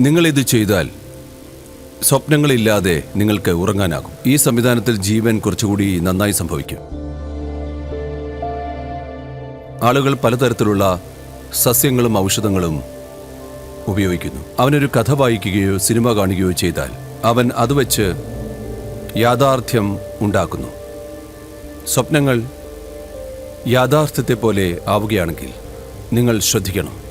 നിങ്ങളിത് ചെയ്താൽ സ്വപ്നങ്ങളില്ലാതെ നിങ്ങൾക്ക് ഉറങ്ങാനാകും. ഈ സംവിധാനത്തിൽ ജീവൻ കുറച്ചുകൂടി നന്നായി സംഭവിക്കും. ആളുകൾ പലതരത്തിലുള്ള സസ്യങ്ങളും ഔഷധങ്ങളും ഉപയോഗിക്കുന്നു. അവനൊരു കഥ വായിക്കുകയോ സിനിമ കാണുകയോ ചെയ്താൽ അവൻ അത് വെച്ച് യാഥാർത്ഥ്യം ഉണ്ടാക്കുന്നു. സ്വപ്നങ്ങൾ യാഥാർത്ഥ്യത്തെ പോലെ ആവുകയാണെങ്കിൽ നിങ്ങൾ ശ്രദ്ധിക്കണം.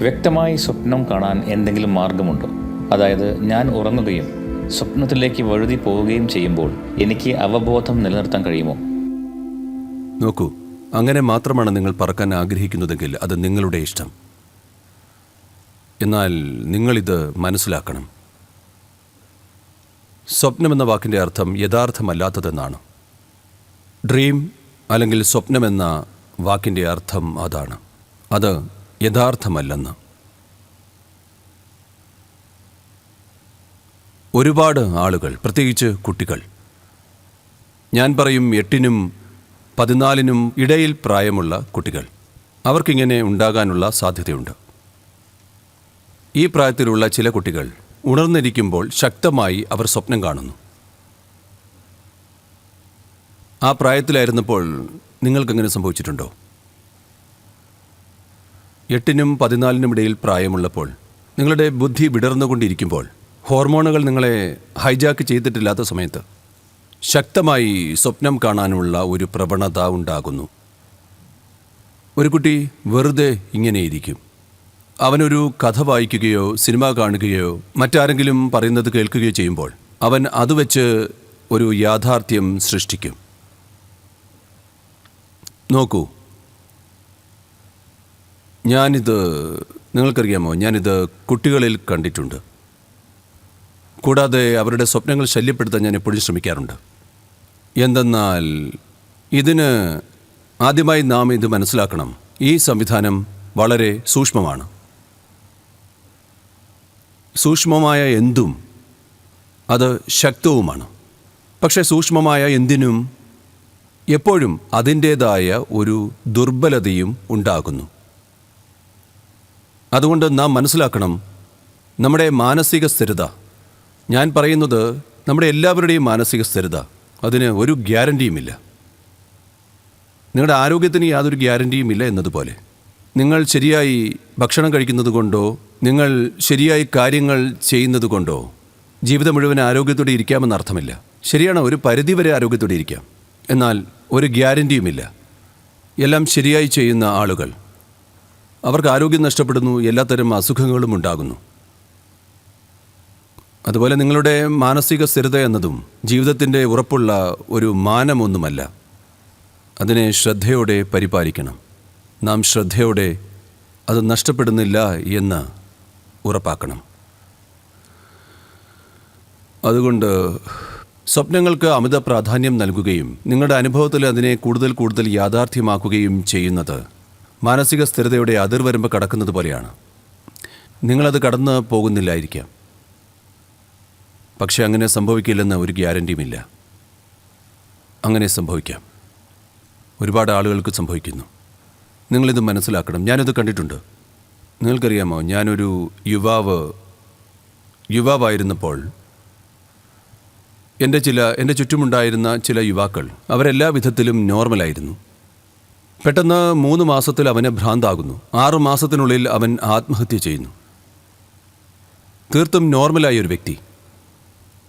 വ്യക്തമായി സ്വപ്നം കാണാൻ എന്തെങ്കിലും മാർഗമുണ്ടോ? അതായത് ഞാൻ ഉറങ്ങുകയും സ്വപ്നത്തിലേക്ക് വഴുതി പോവുകയും ചെയ്യുമ്പോൾ എനിക്ക് അവബോധം നിലനിർത്താൻ കഴിയുമോ? നോക്കൂ അങ്ങനെ മാത്രമാണ് നിങ്ങൾ പറക്കാൻ ആഗ്രഹിക്കുന്നതെങ്കിൽ അത് നിങ്ങളുടെ ഇഷ്ടം. എന്നാൽ നിങ്ങളിത് മനസ്സിലാക്കണം. സ്വപ്നമെന്ന വാക്കിന്റെ അർത്ഥം യഥാർത്ഥമല്ലാത്തതെന്നാണ്. ഡ്രീം അല്ലെങ്കിൽ സ്വപ്നമെന്ന വാക്കിന്റെ അർത്ഥം അതാണ്. അത് യഥാർത്ഥമല്ലെന്ന്. ഒരുപാട് ആളുകൾ പ്രത്യേകിച്ച് കുട്ടികൾ. ഞാൻ പറയും എട്ടിനും പതിനാലിനും ഇടയിൽ പ്രായമുള്ള കുട്ടികൾ. അവർക്കിങ്ങനെ ഉണ്ടാകാനുള്ള സാധ്യതയുണ്ട്. ഈ പ്രായത്തിലുള്ള ചില കുട്ടികൾ ഉണർന്നിരിക്കുമ്പോൾ ശക്തമായി അവർ സ്വപ്നം കാണുന്നു. ആ പ്രായത്തിലായിരുന്നപ്പോൾ നിങ്ങൾക്കങ്ങനെ സംഭവിച്ചിട്ടുണ്ടോ? എട്ടിനും പതിനാലിനും ഇടയിൽ പ്രായമുള്ളപ്പോൾ നിങ്ങളുടെ ബുദ്ധി വിടർന്നുകൊണ്ടിരിക്കുമ്പോൾ ഹോർമോണുകൾ നിങ്ങളെ ഹൈജാക്ക് ചെയ്തിട്ടില്ലാത്ത സമയത്ത് ശക്തമായി സ്വപ്നം കാണാനുള്ള ഒരു പ്രവണത ഉണ്ടാകുന്നു. ഒരു കുട്ടി വെറുതെ ഇങ്ങനെയിരിക്കും അവനൊരു കഥ വായിക്കുകയോ സിനിമ കാണുകയോ മറ്റാരെങ്കിലും പറയുന്നത് കേൾക്കുകയോ ചെയ്യുമ്പോൾ അവൻ അത് വെച്ച് ഒരു യാഥാർത്ഥ്യം സൃഷ്ടിക്കും. നോക്കൂ ഞാനിത് നിങ്ങൾക്കറിയാമോ? ഞാനിത് കുട്ടികളിൽ കണ്ടിട്ടുണ്ട്. കൂടാതെ അവരുടെ സ്വപ്നങ്ങൾ ശല്യപ്പെടുത്താൻ ഞാൻ എപ്പോഴും ശ്രമിക്കാറുണ്ട്. എന്തെന്നാൽ ഇതിന് ആദ്യമായി നാം ഇത് മനസ്സിലാക്കണം. ഈ സംവിധാനം വളരെ സൂക്ഷ്മമാണ്. സൂക്ഷ്മമായ എന്തും അത് ശക്തവുമാണ്. പക്ഷേ സൂക്ഷ്മമായ എന്തിനും എപ്പോഴും അതിന്റേതായ ഒരു ദുർബലതയും ഉണ്ടാകുന്നു. അതുകൊണ്ട് നാം മനസ്സിലാക്കണം നമ്മുടെ മാനസിക സ്ഥിരത. ഞാൻ പറയുന്നത് നമ്മുടെ എല്ലാവരുടെയും മാനസിക സ്ഥിരത. അതിന് ഒരു ഗ്യാരണ്ടിയുമില്ല നിങ്ങളുടെ ആരോഗ്യത്തിന് യാതൊരു ഗ്യാരണ്ടിയുമില്ല എന്നതുപോലെ. നിങ്ങൾ ശരിയായി ഭക്ഷണം കഴിക്കുന്നത് കൊണ്ടോ നിങ്ങൾ ശരിയായി കാര്യങ്ങൾ ചെയ്യുന്നത് കൊണ്ടോ ജീവിതം മുഴുവൻ ആരോഗ്യത്തോടെ ഇരിക്കാമെന്ന് അർത്ഥമില്ല. ശരിയാണ് ഒരു പരിധിവരെ ആരോഗ്യത്തോടെ ഇരിക്കാം. എന്നാൽ ഒരു ഗ്യാരണ്ടിയുമില്ല എല്ലാം ശരിയായി ചെയ്യുന്ന ആളുകൾ. അവർക്ക് ആരോഗ്യം നഷ്ടപ്പെടുന്നു എല്ലാത്തരം അസുഖങ്ങളും ഉണ്ടാകുന്നു. അതുപോലെ നിങ്ങളുടെ മാനസിക സ്ഥിരത എന്നതും ജീവിതത്തിന്റെ ഉറപ്പുള്ള ഒരു മാനമൊന്നുമല്ല. അതിനെ ശ്രദ്ധയോടെ പരിപാലിക്കണം. നാം ശ്രദ്ധയോടെ അത് നഷ്ടപ്പെടുന്നില്ല എന്ന് ഉറപ്പാക്കണം. അതുകൊണ്ട് സ്വപ്നങ്ങൾക്ക് അമിത പ്രാധാന്യം നൽകുകയും നിങ്ങളുടെ അനുഭവത്തിൽ അതിനെ കൂടുതൽ കൂടുതൽ യാഥാർത്ഥ്യമാക്കുകയും ചെയ്യുന്നത് മാനസിക സ്ഥിരതയുടെ അതിർവരമ്പ് കടക്കുന്നത് പോലെയാണ്. നിങ്ങളത് കടന്ന് പോകുന്നില്ലായിരിക്കാം. പക്ഷേ അങ്ങനെ സംഭവിക്കില്ലെന്ന് ഒരു ഗ്യാരണ്ടിയുമില്ല. അങ്ങനെ സംഭവിക്കാം. ഒരുപാട് ആളുകൾക്ക് സംഭവിക്കുന്നു. നിങ്ങളിത് മനസ്സിലാക്കണം. ഞാനിത് കണ്ടിട്ടുണ്ട്. നിങ്ങൾക്കറിയാമോ? ഞാനൊരു യുവാവ് യുവാവായിരുന്നപ്പോൾ എന്റെ ചില എന്റെ ചുറ്റുമുണ്ടായിരുന്ന ചില യുവാക്കൾ അവരെല്ലാ വിധത്തിലും നോർമലായിരുന്നു. പെട്ടെന്ന് മൂന്ന് മാസത്തിൽ അവന് ഭ്രാന്താകുന്നു. ആറു മാസത്തിനുള്ളിൽ അവൻ ആത്മഹത്യ ചെയ്യുന്നു. തീർത്തും നോർമലായ ഒരു വ്യക്തി.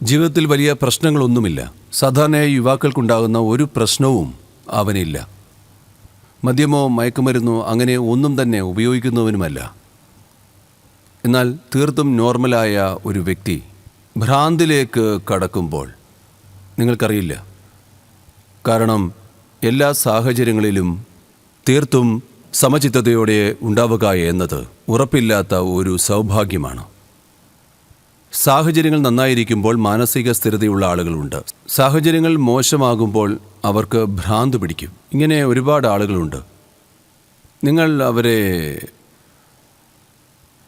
ജീവിതത്തിൽ വലിയ പ്രശ്നങ്ങളൊന്നുമില്ല. സാധാരണയായി യുവാക്കൾക്കുണ്ടാകുന്ന ഒരു പ്രശ്നവും അവനില്ല. മദ്യമോ മയക്കുമരുന്നോ അങ്ങനെ ഒന്നും തന്നെ ഉപയോഗിക്കുന്നവനുമല്ല. എന്നാൽ തീർത്തും നോർമലായ ഒരു വ്യക്തി ഭ്രാന്തിലേക്ക് കടക്കുമ്പോൾ നിങ്ങൾക്കറിയില്ല. കാരണം എല്ലാ സാഹചര്യങ്ങളിലും തീർത്തും സമചിത്തതയോടെ ഉണ്ടാവുക എന്നത് ഉറപ്പില്ലാത്ത ഒരു സൗഭാഗ്യമാണ്. സാഹചര്യങ്ങൾ നന്നായിരിക്കുമ്പോൾ മാനസിക സ്ഥിരതയുള്ള ആളുകളുണ്ട്. സാഹചര്യങ്ങൾ മോശമാകുമ്പോൾ അവർക്ക് ഭ്രാന്ത് പിടിക്കും. ഇങ്ങനെ ഒരുപാട് ആളുകളുണ്ട്. നിങ്ങൾ അവരെ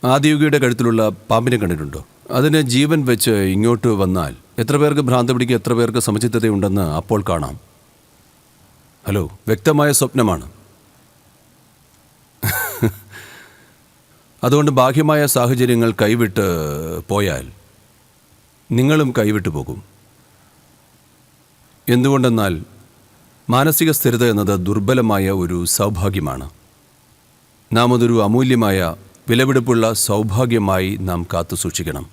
ആദിയോഗിയുടെ കഴുത്തിലുള്ള പാമ്പിനെ കണ്ടിട്ടുണ്ടോ? അതിന് ജീവൻ വെച്ച് ഇങ്ങോട്ട് വന്നാൽ എത്ര പേർക്ക് ഭ്രാന്ത് പിടിക്കും എത്ര പേർക്ക് സമചിത്തതയുണ്ടെന്ന് അപ്പോൾ കാണാം. ഹലോ വ്യക്തമായ സ്വപ്നമാണ്. അതുകൊണ്ട് ബാഹ്യമായ സാഹചര്യങ്ങൾ കൈവിട്ട് പോയാൽ നിങ്ങളും കൈവിട്ടു പോകും. എന്തുകൊണ്ടെന്നാൽ മാനസിക സ്ഥിരത എന്നത് ദുർബലമായ ഒരു സൗഭാഗ്യമാണ്. നാം അതൊരു അമൂല്യമായ വിലപിടിപ്പുള്ള സൗഭാഗ്യമായി നാം കാത്തു സൂക്ഷിക്കണം.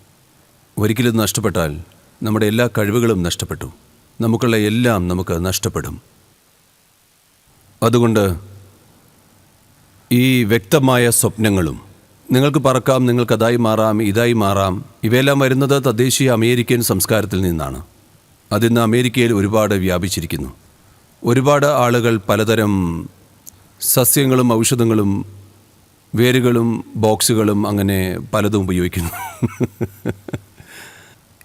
ഒരിക്കലും നഷ്ടപ്പെട്ടാൽ നമ്മുടെ എല്ലാ കഴിവുകളും നഷ്ടപ്പെട്ടു. നമുക്കുള്ള എല്ലാം നമുക്ക് നഷ്ടപ്പെടും. അതുകൊണ്ട് ഈ വ്യക്തമായ സ്വപ്നങ്ങളും നിങ്ങൾക്ക് പറക്കാം നിങ്ങൾക്ക് അതായി മാറാം ഇതായി മാറാം. ഇവയെല്ലാം വരുന്നത് തദ്ദേശീയ അമേരിക്കൻ സംസ്കാരത്തിൽ നിന്നാണ്. അതിന്ന് അമേരിക്കയിൽ ഒരുപാട് വ്യാപിച്ചിരിക്കുന്നു. ഒരുപാട് ആളുകൾ പലതരം സസ്യങ്ങളും ഔഷധങ്ങളും വേരുകളും ബോക്സുകളും അങ്ങനെ പലതും ഉപയോഗിക്കുന്നു.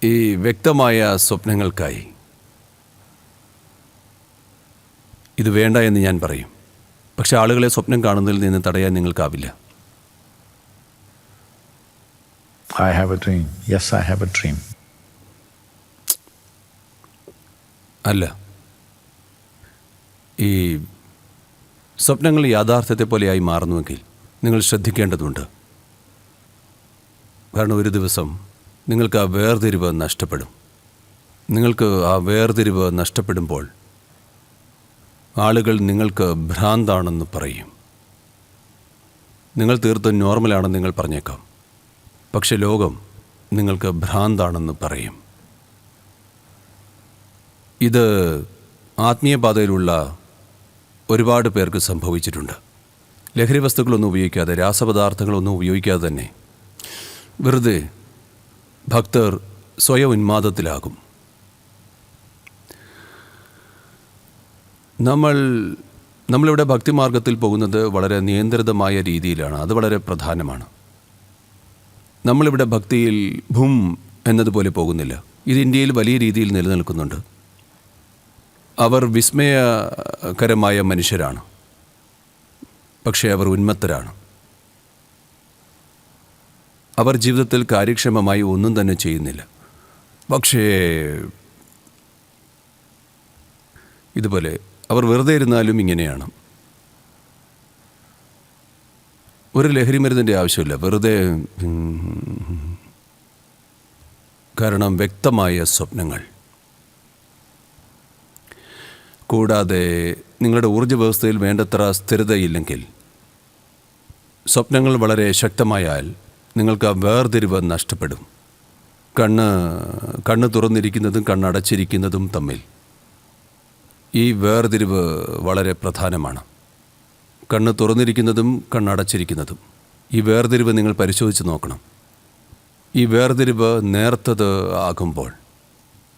ഈ വ്യക്തമായ സ്വപ്നങ്ങൾക്കായി. ഇത് വേണ്ട എന്ന് ഞാൻ പറയും. പക്ഷേ ആളുകളെ സ്വപ്നം കാണുന്നതിൽ നിന്ന് തടയാൻ നിങ്ങൾക്കാവില്ല. I have a dream. Yes, I have a dream. അല്ല. ഈ സ്വപ്നങ്ങൾ യാഥാർത്ഥ്യത്തെ പോലെയായി മാറുന്നുവെങ്കിൽ നിങ്ങൾ ശ്രദ്ധിക്കേണ്ടതുണ്ട്. കാരണം ഒരു ദിവസം നിങ്ങൾക്ക് ആ വേർതിരിവ് നഷ്ടപ്പെടും. നിങ്ങൾക്ക് ആ വേർതിരിവ് നഷ്ടപ്പെടുമ്പോൾ ആളുകൾ നിങ്ങൾക്ക് ഭ്രാന്താണെന്ന് പറയും. നിങ്ങൾ തീർത്തും നോർമലാണെന്ന് നിങ്ങൾ പറഞ്ഞേക്കാം. പക്ഷെ ലോകം നിങ്ങൾക്ക് ഭ്രാന്താണെന്ന് പറയും. ഇത് ആത്മീയപാതയിലുള്ള ഒരുപാട് പേർക്ക് സംഭവിച്ചിട്ടുണ്ട്. ലഹരി വസ്തുക്കളൊന്നും ഉപയോഗിക്കാതെ രാസപദാർത്ഥങ്ങളൊന്നും ഉപയോഗിക്കാതെ തന്നെ. വെറുതെ ഭക്തർ സ്വയം ഉന്മാദത്തിലാകും. നമ്മൾ നമ്മളിവിടെ ഭക്തിമാർഗത്തിൽ പോകുന്നത് വളരെ നിയന്ത്രിതമായ രീതിയിലാണ്. അത് വളരെ പ്രധാനമാണ്. നമ്മളിവിടെ ഭക്തിയിൽ ഭും എന്നതുപോലെ പോകുന്നില്ല. ഇത് ഇന്ത്യയിൽ വലിയ രീതിയിൽ നിലനിൽക്കുന്നുണ്ട്. അവർ വിസ്മയകരമായ മനുഷ്യരാണ്. പക്ഷേ അവർ ഉന്മത്തരാണ്. അവർ ജീവിതത്തിൽ കാര്യക്ഷമമായി ഒന്നും തന്നെ ചെയ്യുന്നില്ല. പക്ഷേ ഇതുപോലെ അവർ വെറുതെ ഇരുന്നാലും ഇങ്ങനെയാണ്. ഒരു ലഹരി മരുന്നിന്റെ ആവശ്യമില്ല. വെറുതെ കാരണം വ്യക്തമായ സ്വപ്നങ്ങൾ. കൂടാതെ നിങ്ങളുടെ ഊർജ വ്യവസ്ഥയിൽ വേണ്ടത്ര സ്ഥിരതയില്ലെങ്കിൽ സ്വപ്നങ്ങൾ വളരെ ശക്തമായാൽ നിങ്ങൾക്ക് ആ വേർതിരിവ് നഷ്ടപ്പെടും. കണ്ണ് കണ്ണ് തുറന്നിരിക്കുന്നതും കണ്ണടച്ചിരിക്കുന്നതും തമ്മിൽ ഈ വേർതിരിവ് വളരെ പ്രധാനമാണ്. കണ്ണ് തുറന്നിരിക്കുന്നതും കണ്ണടച്ചിരിക്കുന്നതും. ഈ വേർതിരിവ് നിങ്ങൾ പരിശോധിച്ച് നോക്കണം. ഈ വേർതിരിവ് നേർത്തത് ആകുമ്പോൾ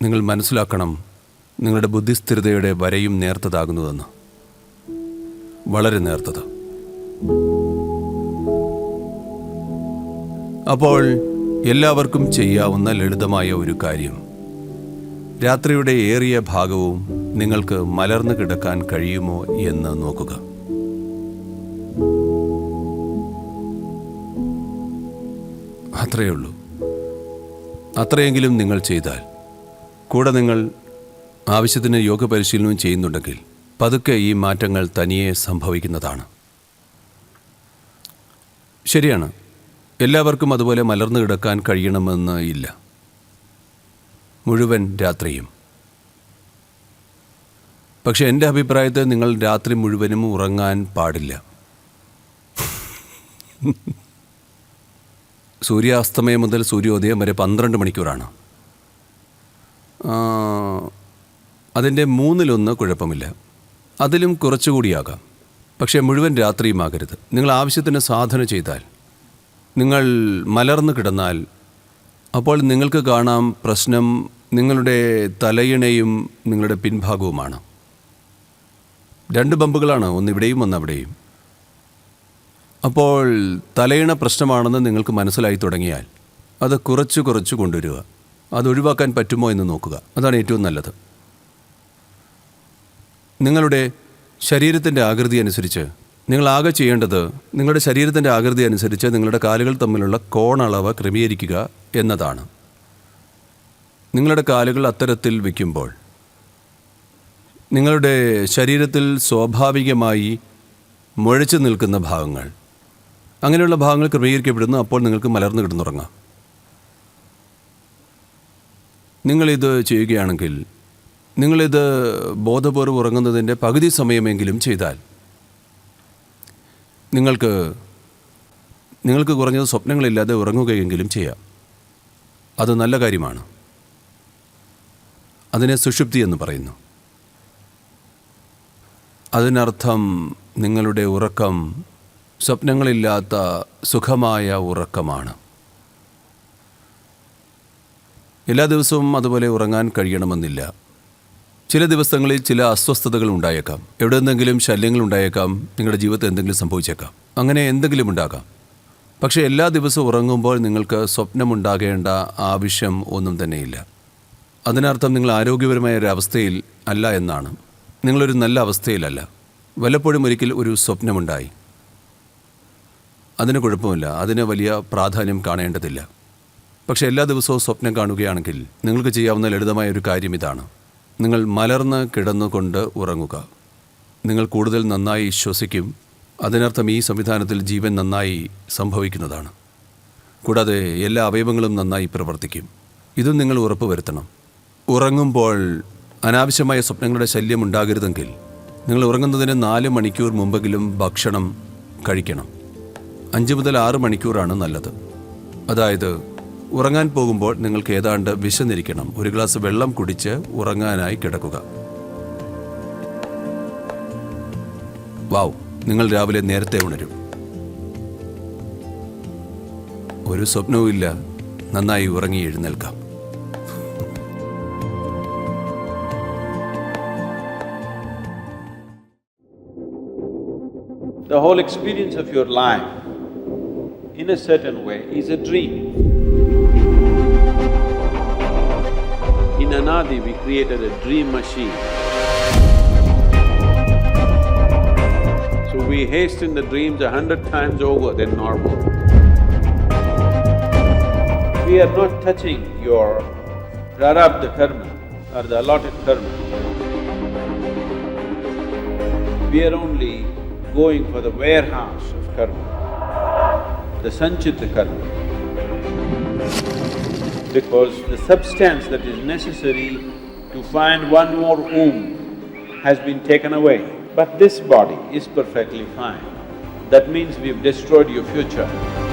നിങ്ങൾ മനസ്സിലാക്കണം നിങ്ങളുടെ ബുദ്ധിസ്ഥിരതയുടെ വരയും നേർത്തതാകുന്നതെന്ന്. വളരെ നേർത്തത്. അപ്പോൾ എല്ലാവർക്കും ചെയ്യാവുന്ന ലളിതമായ ഒരു കാര്യം. രാത്രിയുടെ ഏറിയ ഭാഗവും നിങ്ങൾക്ക് മലർന്നു കിടക്കാൻ കഴിയുമോ എന്ന് നോക്കുക. അത്രയേ ഉള്ളൂ അത്രയെങ്കിലും നിങ്ങൾ ചെയ്താൽ കൂടെ നിങ്ങൾ ആവശ്യത്തിന് യോഗ പരിശീലനവും ചെയ്യുന്നുണ്ടെങ്കിൽ പതുക്കെ ഈ മാറ്റങ്ങൾ തനിയെ സംഭവിക്കുന്നതാണ്. ശരിയാണ്. എല്ലാവർക്കും അതുപോലെ മലർന്നു കിടക്കാൻ കഴിയണമെന്ന് ഇല്ല. മുഴുവൻ രാത്രിയും. പക്ഷെ എന്റെ അഭിപ്രായത്തിൽ നിങ്ങൾ രാത്രി മുഴുവനും ഉറങ്ങാൻ പാടില്ല. സൂര്യാസ്തമയം മുതൽ സൂര്യോദയം വരെ പന്ത്രണ്ട് മണിക്കൂറാണ്. അതിന്റെ മൂന്നിലൊന്ന് കുഴപ്പമില്ല. അതിലും കുറച്ചുകൂടിയാകാം. പക്ഷേ മുഴുവൻ രാത്രിയുമാകരുത്. നിങ്ങൾ ആവശ്യത്തിന് സാധന ചെയ്താൽ നിങ്ങൾ മലർന്നു കിടന്നാൽ അപ്പോൾ നിങ്ങൾക്ക് കാണാം പ്രശ്നം നിങ്ങളുടെ തലയിണയും നിങ്ങളുടെ പിൻഭാഗവുമാണ്. രണ്ട് ബമ്പുകളാണ് ഒന്ന് ഇവിടെയും ഒന്ന് അവിടെയും. അപ്പോൾ തലയിണ പ്രശ്നമാണെന്ന് നിങ്ങൾക്ക് മനസ്സിലായി തുടങ്ങിയാൽ അത് കുറച്ച് കുറച്ച് കൊണ്ടുവരിക. അത് ഒഴിവാക്കാൻ പറ്റുമോ എന്ന് നോക്കുക. അതാണ് ഏറ്റവും നല്ലത്. നിങ്ങളുടെ ശരീരത്തിന്റെ ആകൃതി അനുസരിച്ച് നിങ്ങൾ ചെയ്യേണ്ടത് നിങ്ങളുടെ ശരീരത്തിന്റെ ആകൃതി അനുസരിച്ച് നിങ്ങളുടെ കാലുകൾ തമ്മിലുള്ള കോണളവ് ക്രമീകരിക്കുക എന്നതാണ്. നിങ്ങളുടെ കാലുകൾ അത്തരത്തിൽ വയ്ക്കുമ്പോൾ നിങ്ങളുടെ ശരീരത്തിൽ സ്വാഭാവികമായി മുഴച്ചു നിൽക്കുന്ന ഭാഗങ്ങൾ അങ്ങനെയുള്ള ഭാഗങ്ങൾ ക്രമീകരിക്കപ്പെടുന്നു. അപ്പോൾ നിങ്ങൾക്ക് മലർന്നു കിടന്നുറങ്ങാം. നിങ്ങളിത് ചെയ്യുകയാണെങ്കിൽ നിങ്ങളിത് ബോധപൂർവം ഉറങ്ങുന്നതിന്റെ പകുതി സമയമെങ്കിലും ചെയ്താൽ നിങ്ങൾക്ക് നിങ്ങൾക്ക് കുറഞ്ഞത് സ്വപ്നങ്ങളില്ലാതെ ഉറങ്ങുകയെങ്കിലും ചെയ്യാം. അത് നല്ല കാര്യമാണ്. അതിനെ സുഷുപ്തി എന്ന് പറയുന്നു. അതിനർത്ഥം നിങ്ങളുടെ ഉറക്കം സ്വപ്നങ്ങളില്ലാത്ത സുഖമായ ഉറക്കമാണ്. എല്ലാ ദിവസവും അതുപോലെ ഉറങ്ങാൻ കഴിയണമെന്നില്ല. ചില ദിവസങ്ങളിൽ ചില അസ്വസ്ഥതകൾ ഉണ്ടായേക്കാം. എവിടെ നിന്നെങ്കിലും ശല്യങ്ങൾ ഉണ്ടായേക്കാം. നിങ്ങളുടെ ജീവിതത്തിൽ എന്തെങ്കിലും സംഭവിച്ചേക്കാം. അങ്ങനെ എന്തെങ്കിലും ഉണ്ടാകാം. പക്ഷേ എല്ലാ ദിവസവും ഉറങ്ങുമ്പോൾ നിങ്ങൾക്ക് സ്വപ്നമുണ്ടാകേണ്ട ആവശ്യം ഒന്നും തന്നെയില്ല. അതിനർത്ഥം നിങ്ങൾ ആരോഗ്യപരമായ ഒരു അവസ്ഥയിൽ അല്ല എന്നാണ്. നിങ്ങളൊരു നല്ല അവസ്ഥയിലല്ല. വല്ലപ്പോഴും ഒരിക്കൽ ഒരു സ്വപ്നമുണ്ടായി. അതിന് കുഴപ്പമില്ല. അതിന് വലിയ പ്രാധാന്യം കാണേണ്ടതില്ല. പക്ഷെ എല്ലാ ദിവസവും സ്വപ്നം കാണുകയാണെങ്കിൽ നിങ്ങൾക്ക് ചെയ്യാവുന്ന ലളിതമായ ഒരു കാര്യം ഇതാണ്. നിങ്ങൾ മലർന്ന് കിടന്നുകൊണ്ട് ഉറങ്ങുക. നിങ്ങൾ കൂടുതൽ നന്നായി ശ്വസിക്കും. അതിനർത്ഥം ഈ സംവിധാനത്തിൽ ജീവൻ നന്നായി സംഭവിക്കുന്നതാണ്. കൂടാതെ എല്ലാ അവയവങ്ങളും നന്നായി പ്രവർത്തിക്കും. ഇതും നിങ്ങൾ ഉറപ്പുവരുത്തണം. ഉറങ്ങുമ്പോൾ അനാവശ്യമായ സ്വപ്നങ്ങളുടെ ശല്യം ഉണ്ടാകരുതെങ്കിൽ നിങ്ങൾ ഉറങ്ങുന്നതിന് നാല് മണിക്കൂർ മുമ്പെങ്കിലും ഭക്ഷണം കഴിക്കണം. അഞ്ച് മുതൽ ആറ് മണിക്കൂറാണ് നല്ലത്. അതായത് ഉറങ്ങാൻ പോകുമ്പോൾ നിങ്ങൾക്ക് ഏതാണ്ട് വിശന്നിരിക്കണം. ഒരു ഗ്ലാസ് വെള്ളം കുടിച്ച് ഉറങ്ങാനായി കിടക്കുക. വാവ് നിങ്ങൾ രാവിലെ നേരത്തെ ഉണരും. ഒരു സ്വപ്നവും ഇല്ല. നന്നായി ഉറങ്ങി എഴുന്നേൽക്കാം. The whole experience of your life, in a certain way, is a dream. In Anadi, we created a dream machine. So we hasten the dreams a hundred times over than normal. We are not touching your prarabdha karma or the allotted karma. We are only going for the warehouse of karma, the sanchita karma. Because the substance that is necessary to find one more womb has been taken away. But this body is perfectly fine. That means we've destroyed your future.